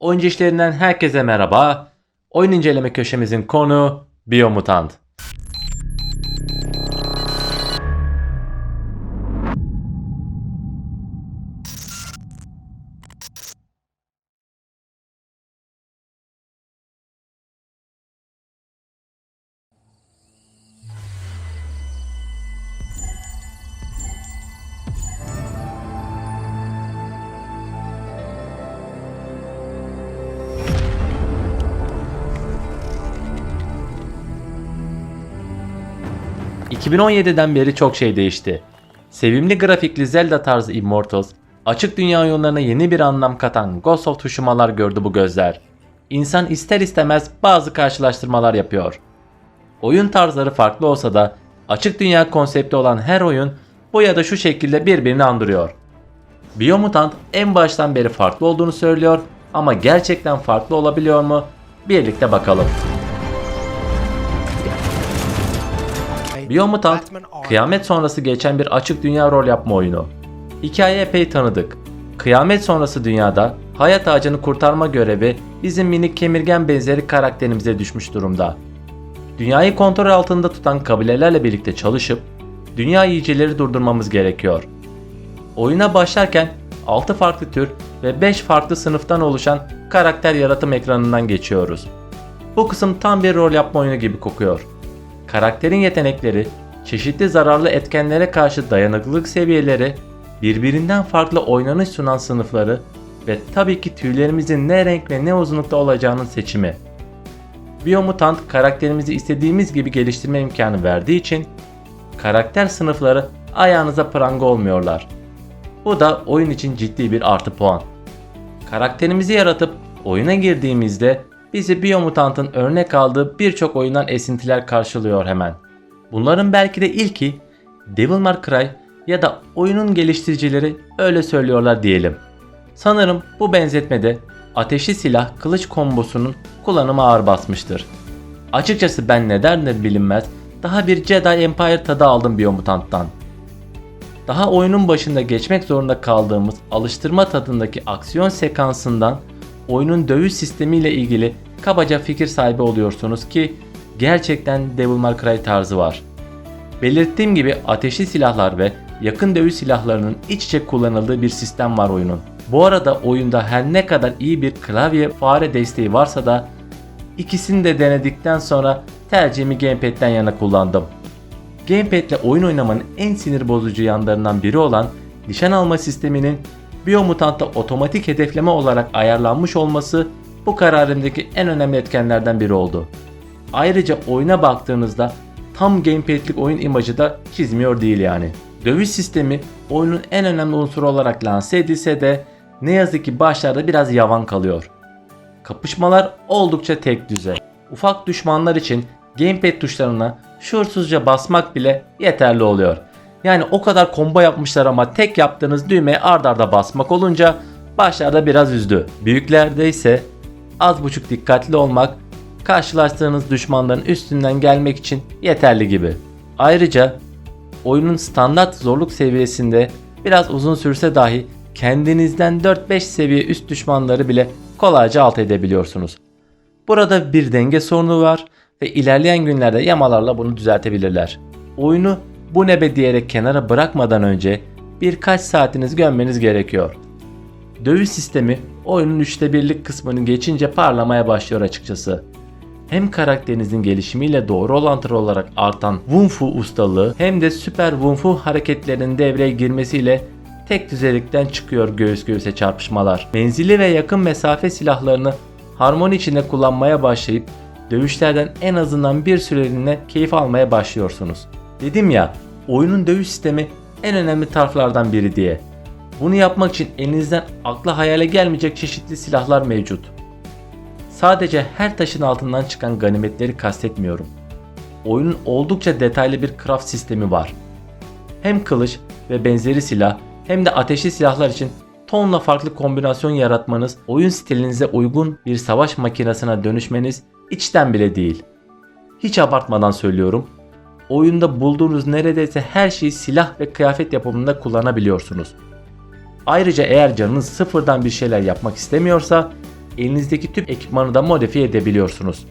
Oyuncu işlerinden herkese merhaba. Oyun inceleme köşemizin konu Biomutant. ...2017'den beri çok şey değişti. Sevimli grafikli Zelda tarzı Immortals, açık dünya oyunlarına yeni bir anlam katan Ghost of Tsushima'lar gördü bu gözler. İnsan ister istemez bazı karşılaştırmalar yapıyor. Oyun tarzları farklı olsa da açık dünya konsepti olan her oyun bu ya da şu şekilde birbirini andırıyor. Biomutant en baştan beri farklı olduğunu söylüyor ama gerçekten farklı olabiliyor mu? Birlikte bakalım. Biomutant, kıyamet sonrası geçen bir açık dünya rol yapma oyunu. Hikaye epey tanıdık. Kıyamet sonrası dünyada hayat ağacını kurtarma görevi bizim minik kemirgen benzeri karakterimize düşmüş durumda. Dünyayı kontrol altında tutan kabilelerle birlikte çalışıp dünya yiyicileri durdurmamız gerekiyor. Oyuna başlarken 6 farklı tür ve 5 farklı sınıftan oluşan karakter yaratım ekranından geçiyoruz. Bu kısım tam bir rol yapma oyunu gibi kokuyor. Karakterin yetenekleri, çeşitli zararlı etkenlere karşı dayanıklılık seviyeleri, birbirinden farklı oynanış sunan sınıfları ve tabii ki tüylerimizin ne renk ve ne uzunlukta olacağının seçimi. Biomutant karakterimizi istediğimiz gibi geliştirme imkanı verdiği için karakter sınıfları ayağınıza pranga olmuyorlar. Bu da oyun için ciddi bir artı puan. Karakterimizi yaratıp oyuna girdiğimizde bizi Biomutant'ın örnek aldığı birçok oyundan esintiler karşılıyor hemen. Bunların belki de ilki Devil May Cry ya da oyunun geliştiricileri öyle söylüyorlar diyelim. Sanırım bu benzetmede ateşli silah kılıç kombosunun kullanımı ağır basmıştır. Açıkçası ben nedendir bilinmez daha bir Jedi Empire tadı aldım Biomutant'tan. Daha oyunun başında geçmek zorunda kaldığımız alıştırma tadındaki aksiyon sekansından oyunun dövüş sistemiyle ilgili kabaca fikir sahibi oluyorsunuz ki gerçekten Devil May Cry tarzı var. Belirttiğim gibi ateşli silahlar ve yakın dövüş silahlarının iç içe kullanıldığı bir sistem var oyunun. Bu arada oyunda her ne kadar iyi bir klavye fare desteği varsa da ikisini de denedikten sonra tercihimi gamepad'den yana kullandım. Gamepad ile oyun oynamanın en sinir bozucu yanlarından biri olan nişan alma sisteminin Biomutant'ta otomatik hedefleme olarak ayarlanmış olması bu kararımdaki en önemli etkenlerden biri oldu. Ayrıca oyuna baktığınızda tam gamepad'lik oyun imajı da çizmiyor değil yani. Dövüş sistemi oyunun en önemli unsuru olarak lanse edilse de ne yazık ki başlarda biraz yavan kalıyor. Kapışmalar oldukça tek düze. Ufak düşmanlar için gamepad tuşlarına şuursuzca basmak bile yeterli oluyor. Yani o kadar combo yapmışlar ama tek yaptığınız düğmeye ard arda basmak olunca başlarda biraz üzdü. Büyüklerde ise az buçuk dikkatli olmak karşılaştığınız düşmanların üstünden gelmek için yeterli gibi. Ayrıca oyunun standart zorluk seviyesinde biraz uzun sürse dahi kendinizden 4-5 seviye üst düşmanları bile kolayca alt edebiliyorsunuz. Burada bir denge sorunu var ve ilerleyen günlerde yamalarla bunu düzeltebilirler. Oyunu bu nebe diyerek kenara bırakmadan önce birkaç saatiniz gömmeniz gerekiyor. Dövüş sistemi oyunun üçte birlik kısmını geçince parlamaya başlıyor açıkçası. Hem karakterinizin gelişimiyle doğru orantılı olarak artan Wun Fu ustalığı hem de süper Wun Fu hareketlerinin devreye girmesiyle tek düzelikten çıkıyor göğüs göğüse çarpışmalar. Menzili ve yakın mesafe silahlarını harmoni içinde kullanmaya başlayıp dövüşlerden en azından bir süreliğine keyif almaya başlıyorsunuz. Dedim ya oyunun dövüş sistemi en önemli taraflardan biri diye. Bunu yapmak için elinizden akla hayale gelmeyecek çeşitli silahlar mevcut. Sadece her taşın altından çıkan ganimetleri kastetmiyorum. Oyunun oldukça detaylı bir craft sistemi var. Hem kılıç ve benzeri silah hem de ateşli silahlar için tonla farklı kombinasyon yaratmanız, oyun stilinize uygun bir savaş makinesine dönüşmeniz içten bile değil. Hiç abartmadan söylüyorum. Oyunda bulduğunuz neredeyse her şeyi silah ve kıyafet yapımında kullanabiliyorsunuz. Ayrıca eğer canınız sıfırdan bir şeyler yapmak istemiyorsa elinizdeki tüm ekipmanı da modifiye edebiliyorsunuz.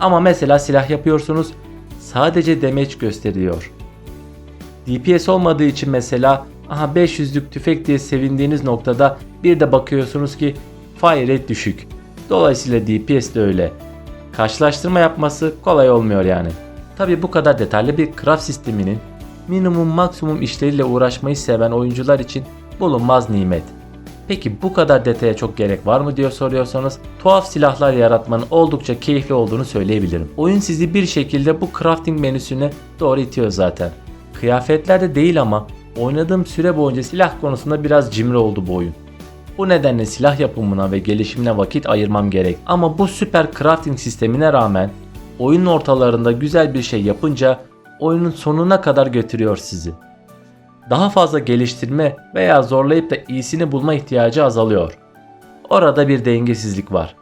Ama mesela silah yapıyorsunuz sadece damage gösteriyor. DPS olmadığı için mesela aha 500'lük tüfek diye sevindiğiniz noktada bir de bakıyorsunuz ki fire rate düşük. Dolayısıyla DPS de öyle. Karşılaştırma yapması kolay olmuyor yani. Tabi bu kadar detaylı bir craft sisteminin minimum maksimum işleriyle uğraşmayı seven oyuncular için bulunmaz nimet. Peki bu kadar detaya çok gerek var mı diyor soruyorsanız tuhaf silahlar yaratmanın oldukça keyifli olduğunu söyleyebilirim. Oyun sizi bir şekilde bu crafting menüsüne doğru itiyor zaten. Kıyafetlerde değil ama oynadığım süre boyunca silah konusunda biraz cimri oldu bu oyun. Bu nedenle silah yapımına ve gelişimine vakit ayırmam gerek. Ama bu süper crafting sistemine rağmen oyunun ortalarında güzel bir şey yapınca oyunun sonuna kadar götürüyor sizi. Daha fazla geliştirme veya zorlayıp da iyisini bulma ihtiyacı azalıyor. Orada bir dengesizlik var.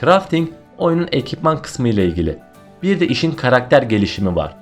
Crafting oyunun ekipman kısmı ile ilgili. Bir de işin karakter gelişimi var.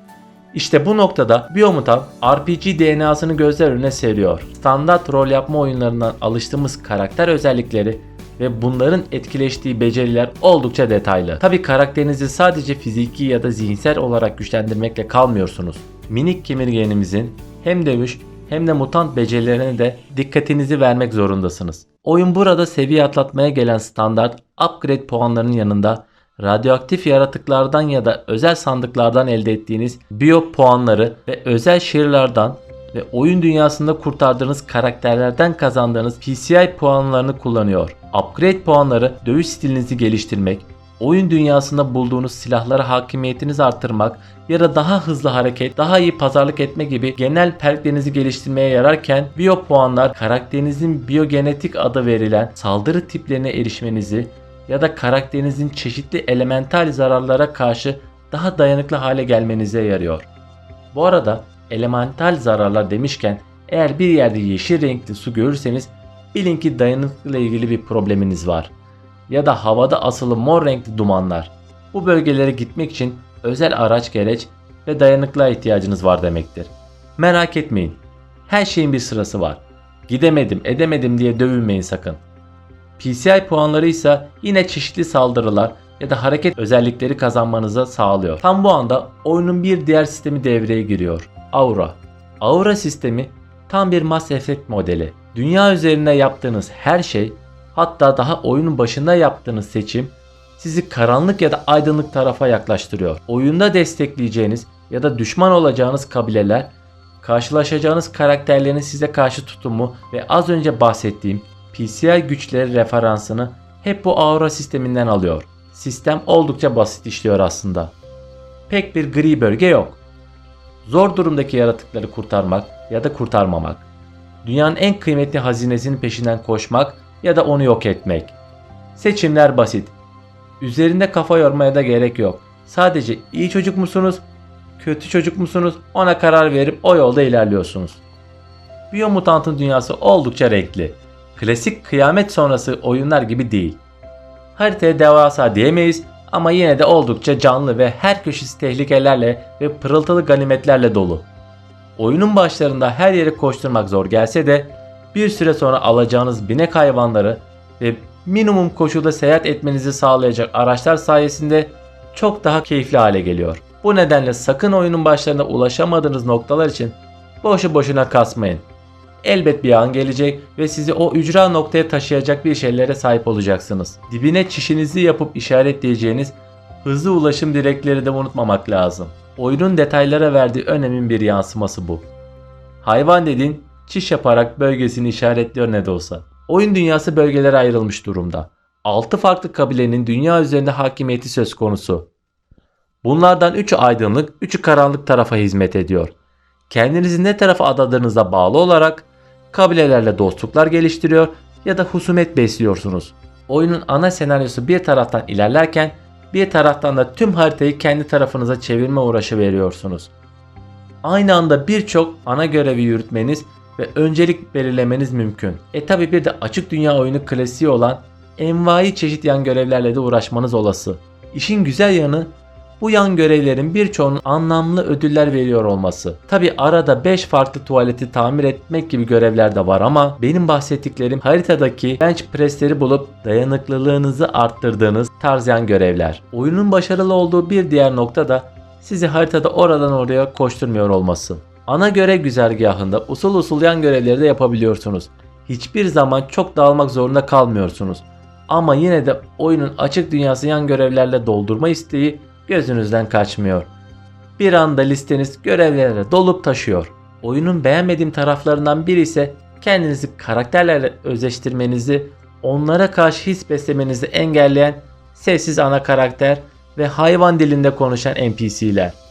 İşte bu noktada Biomutant RPG DNA'sını gözler önüne seriyor. Standart rol yapma oyunlarından alıştığımız karakter özellikleri ve bunların etkileştiği beceriler oldukça detaylı. Tabi karakterinizi sadece fiziki ya da zihinsel olarak güçlendirmekle kalmıyorsunuz. Minik kemirgenimizin hem dövüş hem de mutant becerilerine de dikkatinizi vermek zorundasınız. Oyun burada seviye atlatmaya gelen standart upgrade puanlarının yanında radyoaktif yaratıklardan ya da özel sandıklardan elde ettiğiniz biyo puanları ve özel şehirlerden ve oyun dünyasında kurtardığınız karakterlerden kazandığınız PCI puanlarını kullanıyor. Upgrade puanları dövüş stilinizi geliştirmek, oyun dünyasında bulduğunuz silahlara hakimiyetinizi artırmak ya da daha hızlı hareket, daha iyi pazarlık etme gibi genel perklerinizi geliştirmeye yararken biyo puanlar karakterinizin biyogenetik adı verilen saldırı tiplerine erişmenizi ya da karakterinizin çeşitli elemental zararlara karşı daha dayanıklı hale gelmenize yarıyor. Bu arada elemental zararlar demişken eğer bir yerde yeşil renkli su görürseniz bilin ki dayanıklılıkla ilgili bir probleminiz var. Ya da havada asılı mor renkli dumanlar. Bu bölgelere gitmek için özel araç gereç ve dayanıklığa ihtiyacınız var demektir. Merak etmeyin. Her şeyin bir sırası var. Gidemedim, edemedim diye dövünmeyin sakın. PCI puanları ise yine çeşitli saldırılar ya da hareket özellikleri kazanmanıza sağlıyor. Tam bu anda oyunun bir diğer sistemi devreye giriyor. Aura. Aura sistemi tam bir Mass Effect modeli. Dünya üzerinde yaptığınız her şey hatta daha oyunun başında yaptığınız seçim sizi karanlık ya da aydınlık tarafa yaklaştırıyor. Oyunda destekleyeceğiniz ya da düşman olacağınız kabileler karşılaşacağınız karakterlerin size karşı tutumu ve az önce bahsettiğim PCI güçleri referansını hep bu aura sisteminden alıyor. Sistem oldukça basit işliyor aslında. Pek bir gri bölge yok. Zor durumdaki yaratıkları kurtarmak ya da kurtarmamak. Dünyanın en kıymetli hazinesinin peşinden koşmak ya da onu yok etmek. Seçimler basit. Üzerinde kafa yormaya da gerek yok. Sadece iyi çocuk musunuz, kötü çocuk musunuz ona karar verip o yolda ilerliyorsunuz. Biyomutantın dünyası oldukça renkli. Klasik kıyamet sonrası oyunlar gibi değil. Haritaya devasa diyemeyiz ama yine de oldukça canlı ve her köşesi tehlikelerle ve pırıltılı ganimetlerle dolu. Oyunun başlarında her yere koşturmak zor gelse de bir süre sonra alacağınız binek hayvanları ve minimum koşulda seyahat etmenizi sağlayacak araçlar sayesinde çok daha keyifli hale geliyor. Bu nedenle sakın oyunun başlarında ulaşamadığınız noktalar için boşu boşuna kasmayın. Elbet bir an gelecek ve sizi o ücra noktaya taşıyacak bir şeylere sahip olacaksınız. Dibine çişinizi yapıp işaretleyeceğiniz hızlı ulaşım direkleri de unutmamak lazım. Oyunun detaylara verdiği önemin bir yansıması bu. Hayvan dediğin çiş yaparak bölgesini işaretliyor ne de olsa. Oyun dünyası bölgelere ayrılmış durumda. 6 farklı kabilenin dünya üzerinde hakimiyeti söz konusu. Bunlardan 3'ü aydınlık, 3'ü karanlık tarafa hizmet ediyor. Kendinizi ne tarafa adadığınıza bağlı olarak kabilelerle dostluklar geliştiriyor ya da husumet besliyorsunuz. Oyunun ana senaryosu bir taraftan ilerlerken bir taraftan da tüm haritayı kendi tarafınıza çevirme uğraşı veriyorsunuz. Aynı anda birçok ana görevi yürütmeniz ve öncelik belirlemeniz mümkün. E tabi bir de açık dünya oyunu klasiği olan envai çeşit yan görevlerle de uğraşmanız olası. İşin güzel yanı Bu yan görevlerin birçoğunun anlamlı ödüller veriyor olması. Tabi arada 5 farklı tuvaleti tamir etmek gibi görevler de var ama benim bahsettiklerim haritadaki bench pressleri bulup dayanıklılığınızı arttırdığınız tarz yan görevler. Oyunun başarılı olduğu bir diğer nokta da sizi haritada oradan oraya koşturmuyor olması. Ana görev güzergahında usul usul yan görevleri de yapabiliyorsunuz. Hiçbir zaman çok dağılmak zorunda kalmıyorsunuz. Ama yine de oyunun açık dünyası yan görevlerle doldurma isteği gözünüzden kaçmıyor. Bir anda listeniz görevlerle dolup taşıyor. Oyunun beğenmediğim taraflarından biri ise kendinizi karakterlerle özleştirmenizi, onlara karşı his beslemenizi engelleyen sessiz ana karakter ve hayvan dilinde konuşan NPC'ler.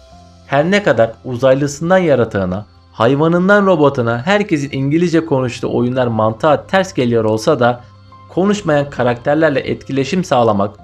Her ne kadar uzaylısından yaratığına, hayvanından robotuna herkesin İngilizce konuştuğu oyunlar mantığa ters geliyor olsa da konuşmayan karakterlerle etkileşim sağlamak,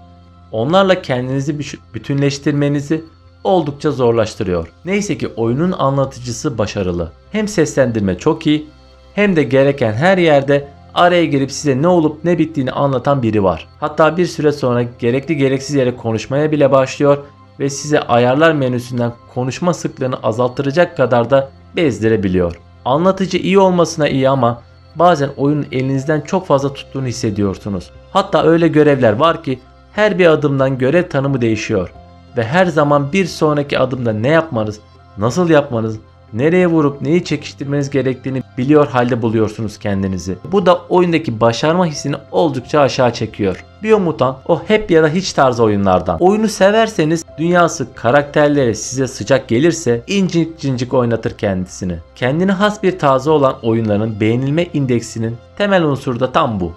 onlarla kendinizi bütünleştirmenizi oldukça zorlaştırıyor. Neyse ki oyunun anlatıcısı başarılı. Hem seslendirme çok iyi hem de gereken her yerde araya girip size ne olup ne bittiğini anlatan biri var. Hatta bir süre sonra gerekli gereksiz yere konuşmaya bile başlıyor ve size ayarlar menüsünden konuşma sıklığını azalttıracak kadar da bezdirebiliyor. Anlatıcı iyi olmasına iyi ama bazen oyunun elinizden çok fazla tuttuğunu hissediyorsunuz. Hatta öyle görevler var ki her bir adımdan görev tanımı değişiyor ve her zaman bir sonraki adımda ne yapmanız, nasıl yapmanız, nereye vurup neyi çekiştirmeniz gerektiğini biliyor halde buluyorsunuz kendinizi. Bu da oyundaki başarma hissini oldukça aşağı çekiyor. Biomutant o hep ya da hiç tarzı oyunlardan. Oyunu severseniz dünyası karakterleri size sıcak gelirse incik cincik oynatır kendisini. Kendine has bir taze olan oyunların beğenilme indeksinin temel unsuru da tam bu.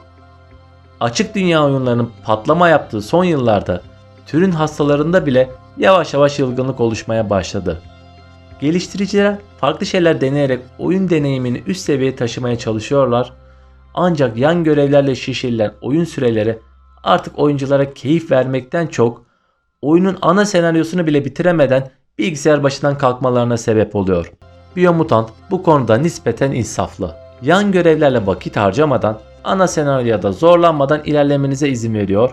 Açık dünya oyunlarının patlama yaptığı son yıllarda türün hastalarında bile yavaş yavaş yılgınlık oluşmaya başladı. Geliştiriciler farklı şeyler deneyerek oyun deneyimini üst seviyeye taşımaya çalışıyorlar. Ancak yan görevlerle şişirilen oyun süreleri artık oyunculara keyif vermekten çok oyunun ana senaryosunu bile bitiremeden bilgisayar başından kalkmalarına sebep oluyor. Biomutant bu konuda nispeten insaflı. Yan görevlerle vakit harcamadan ana senaryoda zorlanmadan ilerlemenize izin veriyor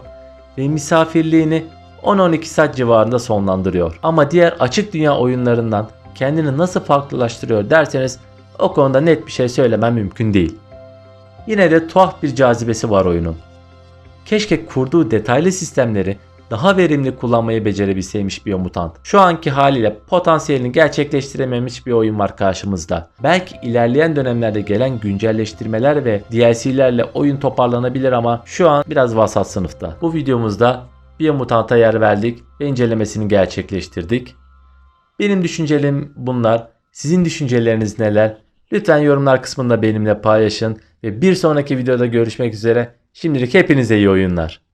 ve misafirliğini 10-12 saat civarında sonlandırıyor. Ama diğer açık dünya oyunlarından kendini nasıl farklılaştırıyor derseniz o konuda net bir şey söylemem mümkün değil. Yine de tuhaf bir cazibesi var oyunun. Keşke kurduğu detaylı sistemleri daha verimli kullanmayı becerebilseymiş Biomutant. Şu anki haliyle potansiyelini gerçekleştirememiş bir oyun var karşımızda. Belki ilerleyen dönemlerde gelen güncelleştirmeler ve DLC'lerle oyun toparlanabilir ama şu an biraz vasat sınıfta. Bu videomuzda Biomutant'a yer verdik ve incelemesini gerçekleştirdik. Benim düşüncelerim bunlar. Sizin düşünceleriniz neler? Lütfen yorumlar kısmında benimle paylaşın ve bir sonraki videoda görüşmek üzere. Şimdilik hepinize iyi oyunlar.